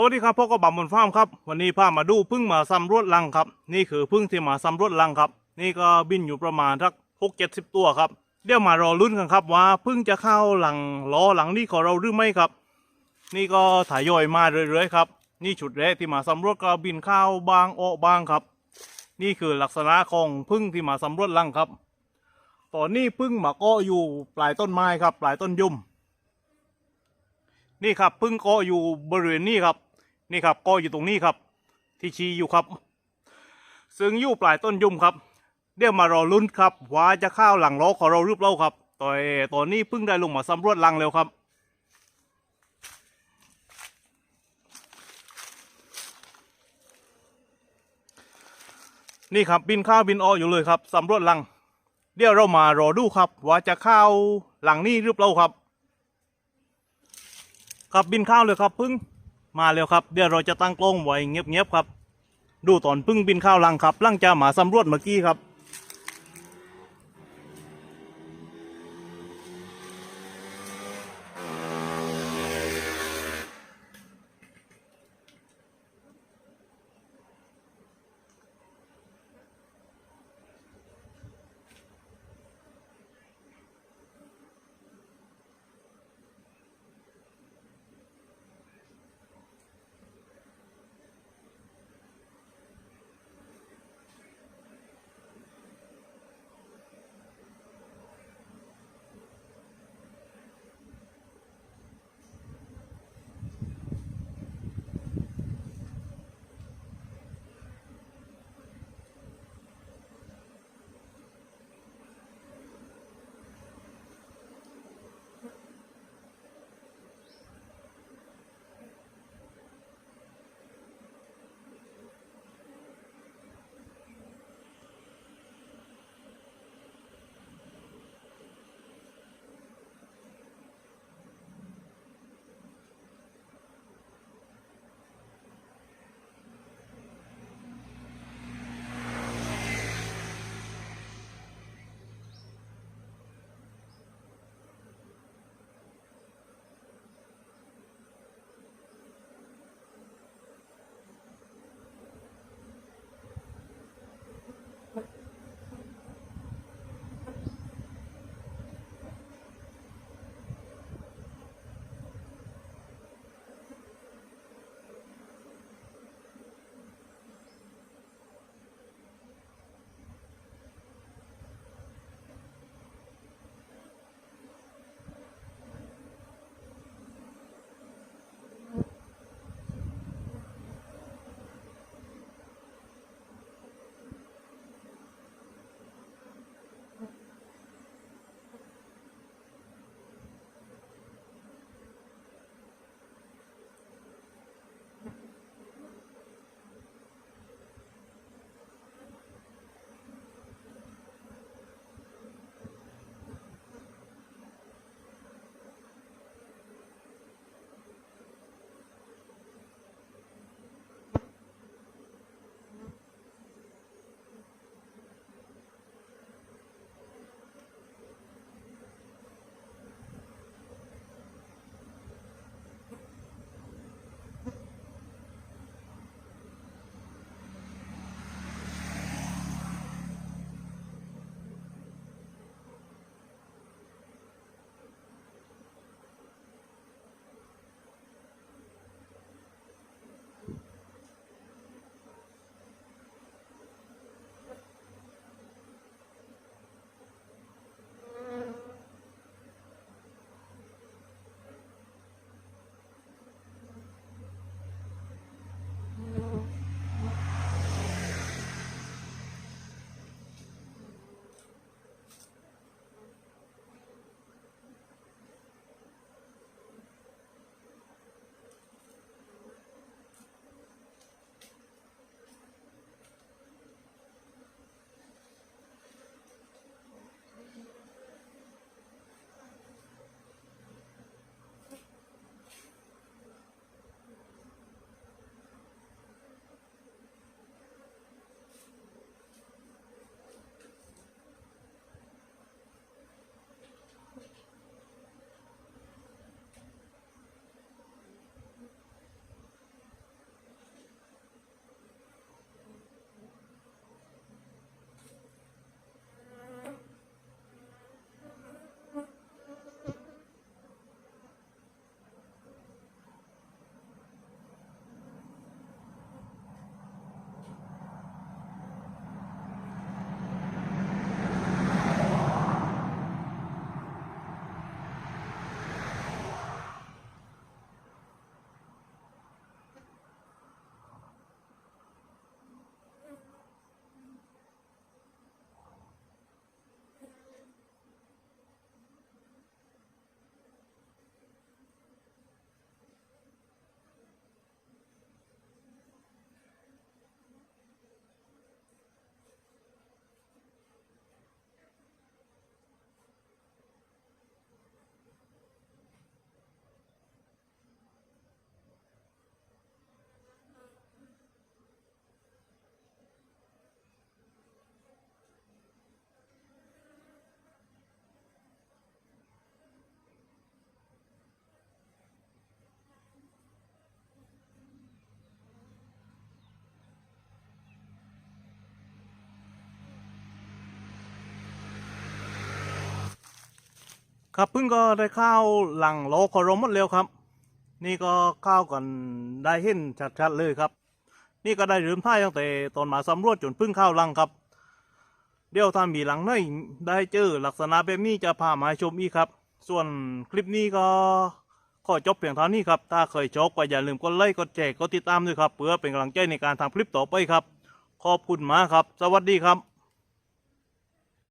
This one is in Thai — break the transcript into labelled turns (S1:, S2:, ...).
S1: สวัสดีครับพ่อก็บัมบนฟาร์มครับวันนี้พามาดูพึ่งมาสำรวจรังครับ นี่คือพึ่งที่มาสำรวจรังครับ นี่ก็บินอยู่ประมาณสักหกเจ็ดสิบตัวครับเดี๋ยวมารอลุ้นกันครับว่าพึ่งจะเข้าหลังล้อหลังนี้ของเราหรือไม่ครับ นี่ก็ถ่ายย่อยมาเรื่อยๆครับนี่ชุดแรกที่มาสำรวจก็บินเข้าบางออกบางครับ นี่คือลักษณะของพึ่งที่มาสำรวจรังครับตอนนี้พึ่งมาก็อยู่ปลายต้นไม้ครับ ปลายต้นยุ่ม นี่ครับพึ่งกาะอยู่บริเวณนี้ครับ นี่ครับกาะอยู่ตรงนี้ครับ ที่ชี้อยู่ครับ ซึ่งอยู่ปลายต้นยุ่มครับ เดี๋ยวมารอลุ้นครับว่าจะเข้าวหลังล้อของเรารือเล่าครับตอนตอนนี้เพิ่งได้ลงมาสำรวจรังแล้วครับนี่ครับบินข้าวบินอออยู่เลยครับสำรวจรัง เดี๋ยวเรามารอดูครับ ว่าจะเข้าวหลังนี้หรือเปล่าครับ ครับบินข้าวเลยครับพึ่ง มาแล้วครับเดี๋ยวเราจะตั้งกล้องไว้เงียบๆครับ ดูตอนพึ่งบินข้าวลังครับลังจะมาสำรวจเมื่อกี้ครับ ครับเพึ่งก็ได้เข้าวหลังโลคอรมหมดเร็วครับ นี่ก็เข้าวกันได้เห็นชัดๆเลยครับ นี่ก็ได้เริ่มท่ายตั้งแต่ตอนมาสำรวจจนพึ่งเข้าวหลังครับ เดี๋ยวถ้ามีหลังไหนได้เจอลักษณะแบบนี้จะพามาชมอีกครับ ส่วนคลิปนี้ก็ขอจบเพียงเท่านี้ครับ ถ้าเคยชอบก็อย่าลืมกดไลค์กดแชร์กดติดตามด้วยครับ เพื่อเป็นกำลังใจในการทำคลิปต่อไปครับ ขอบคุณมากครับ สวัสดีครับ